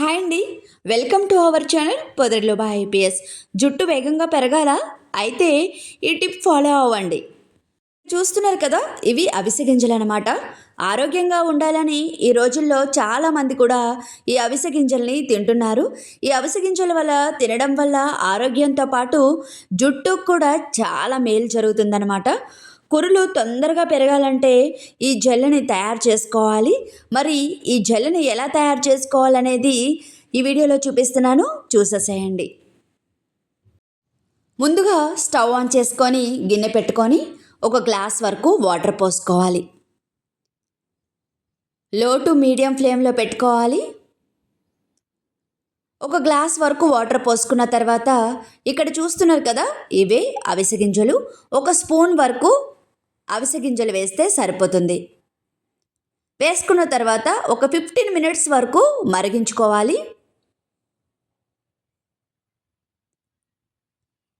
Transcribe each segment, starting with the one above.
Hi అండి. Welcome to our channel పొదరిలోబా IPS. జుట్టు వేగంగా పెరగాల? అయితే ఈ టిప్ ఫాలో అవ్వండి. చూస్తున్నారు కదా ఇవి అవిసె గింజలు అనమాట ఆరోగ్యంగా ఉండాలని ఈ రోజుల్లో చాలామంది కూడా ఈ అవిసె గింజల్ని తింటున్నారు. ఈ అవిసె గింజల వల్ల తినడం వల్ల ఆరోగ్యంతో పాటు జుట్టుకు కూడా చాలా మేలు జరుగుతుందన్నమాట కురులు తొందరగా పెరగాలంటే ఈ జెల్లని తయారు చేసుకోవాలి. మరి ఈ జెల్లని ఎలా తయారు చేసుకోవాలనేది ఈ వీడియోలో చూపిస్తున్నాను. చూసేసేయండి. ముందుగా స్టవ్ ఆన్ చేసుకొని గిన్నె పెట్టుకొని ఒక గ్లాస్ వరకు వాటర్ పోసుకోవాలి. లో టు మీడియం ఫ్లేమ్లో పెట్టుకోవాలి. ఒక గ్లాస్ వరకు వాటర్ పోసుకున్న తర్వాత ఇక్కడ చూస్తున్నారు కదా ఇవే అవిసె గింజలు. ఒక స్పూన్ వరకు అవిసె గింజలు వేస్తే సరిపోతుంది. వేసుకున్న తర్వాత ఒక ఫిఫ్టీన్ మినిట్స్ వరకు మరిగించుకోవాలి.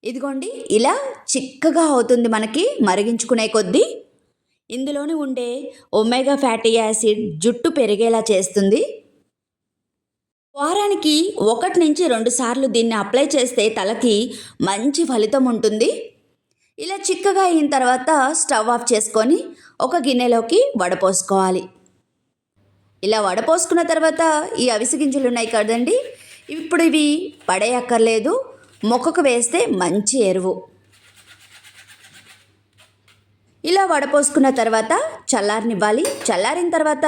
ఇదిగోండి ఇలా చిక్కగా అవుతుంది మనకి మరిగించుకునే కొద్దీ. ఇందులోనే ఉండే ఒమేగా ఫ్యాటీ యాసిడ్ జుట్టు పెరిగేలా చేస్తుంది. వారానికి ఒకటి నుంచి రెండు సార్లు దీన్ని అప్లై చేస్తే తలకి మంచి ఫలితం ఉంటుంది. ఇలా చిక్కగా అయిన తర్వాత స్టవ్ ఆఫ్ చేసుకొని ఒక గిన్నెలోకి వడపోసుకోవాలి ఇలా వడపోసుకున్న తర్వాత ఈ అవిసె గింజలు ఉన్నాయి కదండి ఇప్పుడు ఇవి పడేయక్కర్లేదు. మొక్కకు వేస్తే మంచి ఎరువు. ఇలా వడపోసుకున్న తర్వాత చల్లారనివ్వాలి. చల్లారిన తర్వాత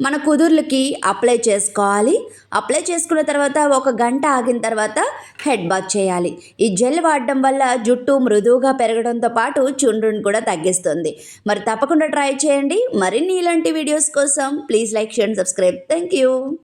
మన కుదుర్లకి అప్లై చేసుకోవాలి. అప్లై చేసుకున్న తర్వాత ఒక గంట ఆగిన తర్వాత హెడ్ బాత్ చేయాలి. ఈ జెల్ వాడడం వల్ల జుట్టు మృదువుగా పెరగడంతో పాటు చుండ్రుని కూడా తగ్గిస్తుంది. మరి తప్పకుండా ట్రై చేయండి. మరిన్ని ఇలాంటి వీడియోస్ కోసం please like share subscribe. Thank you